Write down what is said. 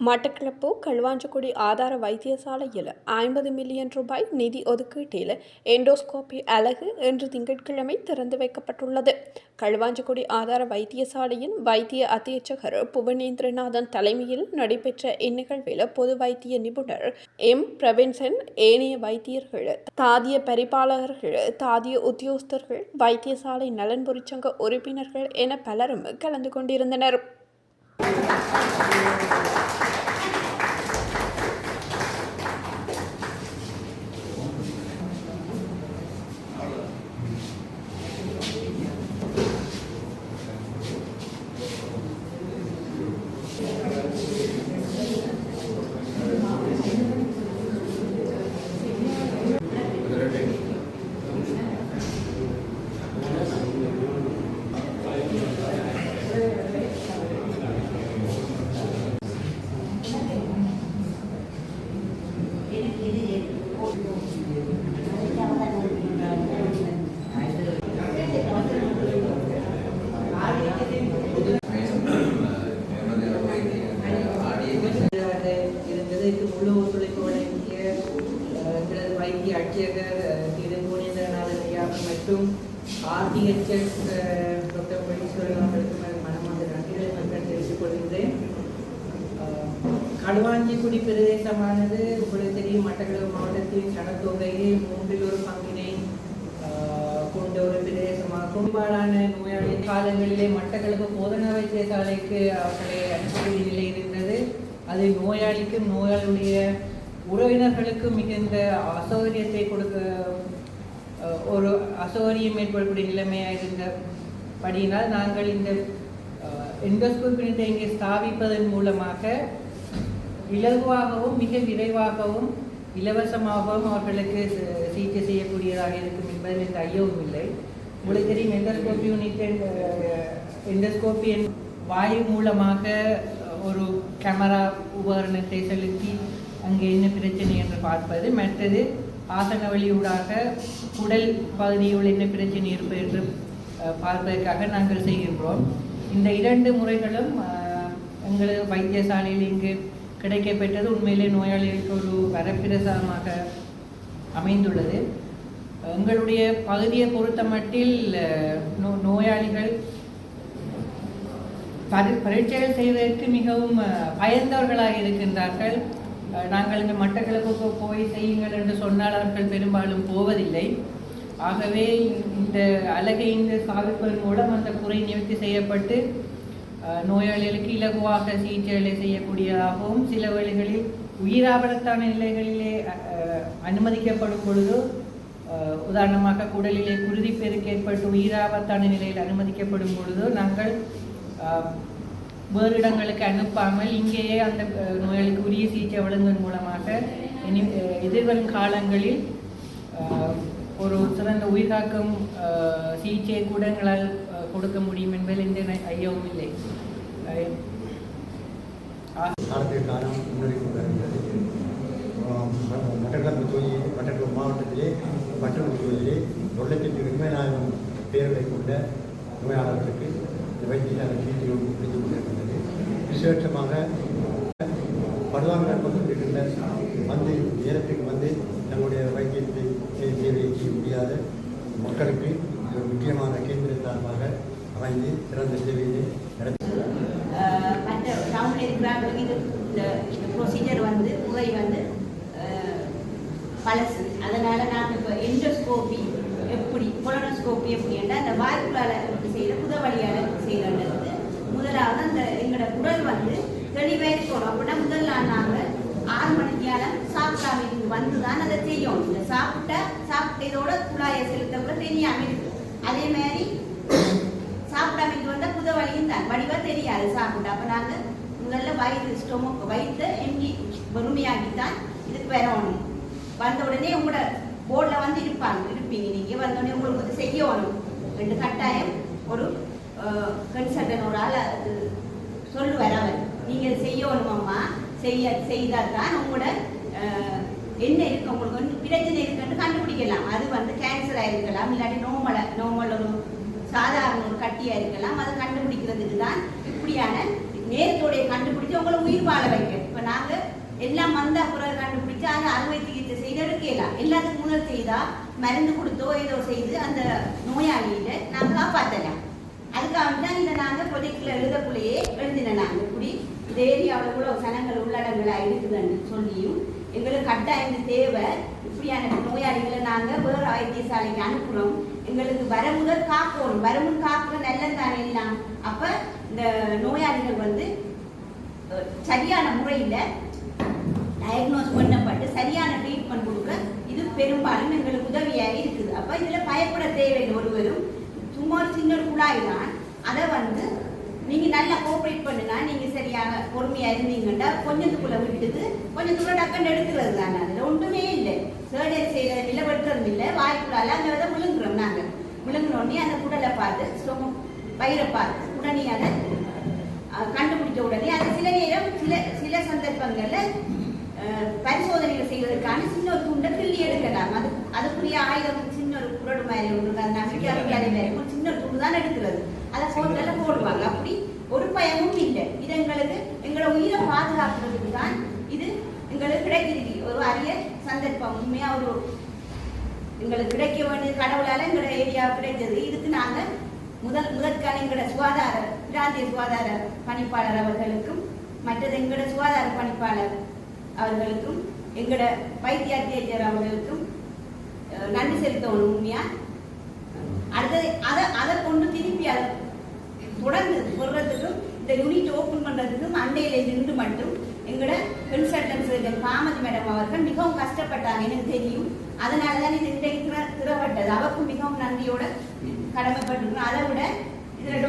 மட்டக்களப்பு களுவாஞ்சக்குடி ஆதார வைத்தியசாலையில் ஐம்பது மில்லியன் ரூபாய் நிதி ஒதுக்கீட்டில் எண்டோஸ்கோபி அலகு இன்று திங்கட்கிழமை திறந்து வைக்கப்பட்டுள்ளது. களுவாஞ்சக்குடி ஆதார வைத்தியசாலையின் வைத்திய அத்தியட்சகர் புவனேந்திரநாதன் தலைமையில் நடைபெற்ற இந்நிகழ்வில் பொது வைத்திய நிபுணர் எம். பிரவின்சன் ஏனைய வைத்தியர்கள் தாதிய பரிபாலகர்கள் தாதிய உத்தியோகஸ்தர்கள் வைத்தியசாலை நலன்புரி சங்க உறுப்பினர்கள் என பலரும் கலந்து கொண்டிருந்தனர் அது இருந்தது இது முழு ஒத்துழைப்பு வழங்கிய அஹ், எங்களது வைத்திய அட்சகர் அஹ், திரு புவனேந்திரநாதன் ஐயா மற்றும் ஆர்டிஎச்எஸ் டாக்டர் பரீஸ்வரன் அவர்களுக்கு மன- மனமார்ந்த நன்றிகளை மக்கள் தெரிவித்துக் கொள்கின்றேன். அஹ், களுவாஞ்சிக்குடி பிரதேசமானது உங்களுக்கு தெரியும் மட்டக்களவு மாவட்டத்தின் சனத்தொகையில் மூன்றில் ஒரு பங்கினை கொண்ட ஒரு பிரதேசமாக பெரும்பாலான நோயாளி காலங்களிலே மட்டக்களவு போதனா வைத்தியசாலைக்கு அவர்களை அனுப்பக்கூடிய நிலை இருந்தது. அது நோயாளிக்கும் நோயாளியுடைய உறவினர்களுக்கு மிகுந்த அசௌகரியத்தை கொடுக்க ஒரு அசௌகரியம் ஏற்படக்கூடிய நிலைமையாக இருந்த படியினால் நாங்கள் இந்த எண்டோஸ்கோப்பினத்தை இங்கே ஸ்தாபிப்பதன் மூலமாக இலகுவாகவும் மிக விரைவாகவும் இலவசமாகவும் அவர்களுக்கு சிகிச்சை செய்யக்கூடியதாக இருக்கும் என்பதில் எந்த ஐயவும் இல்லை. உங்களுக்கு தெரியும் எண்டோஸ்கோபி யூனிட் எண்டோஸ்கோபி வாயு மூலமாக ஒரு கேமரா உபகரணத்தை செலுத்தி அங்கே என்ன பிரச்சனை என்று பார்ப்பது. மற்றது ஆசன வழியூடாக உடல் பகுதியில் என்ன பிரச்சனை இருப்பது என்று பார்ப்பதற்காக நாங்கள் செய்கின்றோம். இந்த இரண்டு முறைகளும் எங்களது வைத்தியசாலையில் இங்கு கிடைக்கப்பெற்றது. உண்மையிலே நோயாளிகளுக்கு ஒரு வரப்பிரசாதமாக அமைந்துள்ளது. எங்களுடைய பகுதியை பொறுத்த மட்டில் நோ நோயாளிகள் பரி பரீட்சைகள் செய்வதற்கு மிகவும் பயந்தவர்களாக இருக்கின்றார்கள். நாங்கள் இந்த மட்டக்களப்புக்கு போய் செய்யுங்கள் என்று சொன்னால் அவர்கள் பெரும்பாலும் போவதில்லை. ஆகவே இந்த அலகை இந்த சாவிப்பதன் மூலம் அந்த குறை நிவர்த்தி செய்யப்பட்டு அஹ், நோயாளிகளுக்கு இலகுவாக சிகிச்சைகளை செய்யக்கூடியதாகவும் சில வேளைகளில் உயிராபரத்தான நிலைகளிலே அஹ், அனுமதிக்கப்படும் பொழுது உதாரணமாக குடலிலே குருதிப்பெருக்கு ஏற்பட்டு உயிராபத்தான நிலையில் அனுமதிக்கப்படும் பொழுது நாங்கள் அஹ், வேறு இடங்களுக்கு அனுப்பாமல் இங்கேயே அந்த நோய்களுக்கு உரிய சிகிச்சை வழங்குவதன் மூலமாக இனி எதிர்வரும் காலங்களில் ஒரு சிறந்த உயிர்காக்கும் அஹ், சிகிச்சையை கூட எங்களால் கொடுக்க முடியும் என்பதில் எந்த ஐயவும் இல்லை. அஹ், காலத்திற்கு காலம் வருகிறது மட்டக்களப்பு தொகுதி மட்டக்களப்பு மாவட்டத்திலே மட்டக்களப்பு தொழிலே ஒரு லட்சத்தி இருபதாயிரம் பேர்களை கொண்ட நோயாளர்களுக்கு இந்த வைத்தியசாலை சிகிச்சை கொடுத்து கொண்டிருக்கின்றது விசேஷமாக படுவாங்கல் பக்கம் இருக்கின்ற வந்து நேரத்துக்கு வந்து நம்முடைய வைத்தியத்தை சே- சேவையை செய்ய முடியாத மக்களுக்கு ஒரு முக்கியமான கேந்திர சார்பாக அமைந்து சிறந்த சேவையை நடத்தி மற்ற டவுனில் இருக்கிறாங்களுக்கு இது இந்த ப்ரொசீஜர் வந்து முறை வந்து பழசு. அதனால் நாங்கள் இப்போ எண்டோஸ்கோபி எப்படி கொலனோஸ்கோபி எப்படின்னா அந்த வாய்க்குள்ளால் செய்கிற புதவழியால் எப்படி செய்கிறன்றது முதலாவது அந்த எங்களோட குரல் வந்து தெளிவாக இருக்கணும் அப்படின்னா முதல்ல நாங்கள் ஆறு மணிக்காலம் சாப்பிடாம இருந்து வந்து தான் அதை செய்யணும் இந்த சாப்பிட்ட சாப்பிட்ட இதோட குழாயை செலுத்த கூட தெரியாமல் இருக்கு அதே மாதிரி சாப்பிடாம இங்க வந்தால் புத வழியும் தான் வடிவாக தெரியாது சாப்பிட்டா. அப்ப நாங்க முதல்ல வயிறு ஸ்டொமக் வயிற்று எம்டி வறுமையாக்கித்தான் இதுக்கு வரணும் வந்த உடனே உங்களோட போர்டில் வந்து இருப்பாங்க. இருப்பீங்க. நீங்க வந்த உடனே உங்களுக்கு வந்து செய்யணும் ரெண்டு கட்டாயம் ஒரு கன்சல்டன் ஒரு ஆள் அது சொல்லுவார் அவர். நீங்கள் இதை செய்யணும் அம்மா செய்ய செய்தால் தான் உங்களோட என்ன இருக்கு? உங்களுக்கு வந்து பிரச்சனை இருக்குன்னு கண்டுபிடிக்கலாம். அது வந்து கேன்சராக இருக்கலாம் இல்லாட்டி நோமல நோமல் ஒரு சாதாரண ஒரு கட்டியா இருக்கலாம். அதை கண்டுபிடிக்கிறதுக்கு தான் இப்படியான நேரத்தோடைய கண்டுபிடிச்சு உங்களை உயிர் வாழ வைக்க இப்போ நாங்கள் எல்லாம் வந்த பிறகு கண்டுபிடிச்சு அதை அறுவை சிகிச்சை செய்து எடுக்கலாம் எல்லாத்துக்கும் முதல் செய்தா மருந்து கொடுத்தோ ஏதோ செய்து அந்த நோயாளியில நாங்கள் காப்பாற்றலாம் அதுக்காக தான் இதை நாங்கள் ப்ரொஜெக்டில் எழுதக்குள்ளேயே எழுதின நாங்கள் குடி. இந்த ஏரியாவில் கூட சனங்கள் உள்ளடங்களாக இருக்குதுன்னு சொல்லியும் எங்களுக்கு கட்டாயம் தேவை. இப்படியான நோயாளிகளை நாங்கள் வேறு வைத்தியசாலைக்கு அனுப்புகிறோம் எங்களுக்கு வர முதல் காக்கணும். வரமுன் காக்குற நல்லது தானே எல்லாம். அப்போ இந்த நோயாளிகள் வந்து சரியான முறையில் டயக்னோஸ் பண்ணப்பட்டு சரியான ட்ரீட்மெண்ட் கொடுக்க இது பெரும்பாலும் எங்களுக்கு உதவியாக இருக்குது. அப்போ இதில் பயப்பட தேவையில்லை ஒருவரும். சும்மா ஒரு சின்ன ஒரு குழாய் தான் அதை வந்து நீங்கள் நல்லா கோஆப்ரேட் பண்ணுனா நீங்கள் சரியாக பொறுமையாக இருந்தீங்கன்னா கொஞ்சத்துக்குள்ளே விட்டுவிட்டு கொஞ்சம் தூரம் டக்குன்னு எடுக்கிறது தானே. அதில் ஒன்றுமே இல்லை. சர்ஜரி செய்கிறது இல்லை வெட்டுறதும் இல்லை. வாய்க்குள்ளால அந்த விதை விழுங்குறோம் நாங்கள் விழுங்கினோடனே அந்த குடலை பார்த்து ஸ்டொமக் பயிரை பார்த்து உடனே அதை கண்டுபிடிச்ச உடனே அது சில நேரம் சில சில சந்தர்ப்பங்களில் பரிசோதனைகள் செய்வதற்கான சின்ன ஒரு துண்டை கிள்ளி எடுக்கலாம். அது அதுக்குரிய ஆயுதம் சின்ன ஒரு குரடு மாதிரி ஒன்று. நம்பிக்கை மாதிரி ஒரு தான் எடுக்கிறது. அதை போட்டல போடுவாங்க. அப்படி ஒரு பயமும் இல்லை. இது எங்களுக்கு எங்களோட உயிரை பாதுகாக்கிறதுக்கு தான் இது எங்களுக்கு கிடைக்கிறது. ஒரு அரிய சந்தர்ப்பம். உண்மையா ஒரு எங்களுக்கு கிடைக்க வேண்டிய கடவுளால எங்களோட ஏரியா கிடைச்சது இதுக்கு நாங்க முதல் முதற்கான எங்களோட சுகாதார பிராந்திய சுகாதார பணிப்பாளர் அவர்களுக்கும் மற்றது எங்களோட சுகாதார பணிப்பாளர் அவர்களுக்கும் எங்களோட வைத்திய அத்தியட்சர் அவர்களுக்கும் அஹ், நன்றி செலுத்தணும். உண்மையா? அடுத்தது அதை அதை கொண்டு திருப்பி அதை தொடர்ந்து சொல்றதுக்கும் இந்த யூனிட் ஓப்பன் பண்றதுக்கும் அண்டையில நின்று மட்டும் எங்களோட கன்சல்டன்ஸ் காமதி மேடம் அவர்கள் மிகவும் கஷ்டப்பட்டாங்க எனக்கு தெரியும். அதனாலதான் இது இன்றைக்கு திறப்பட்டது. அவருக்கும் மிகவும் நன்றியோட கடமைப்பட்டிருக்கணும் அதை விட இதில்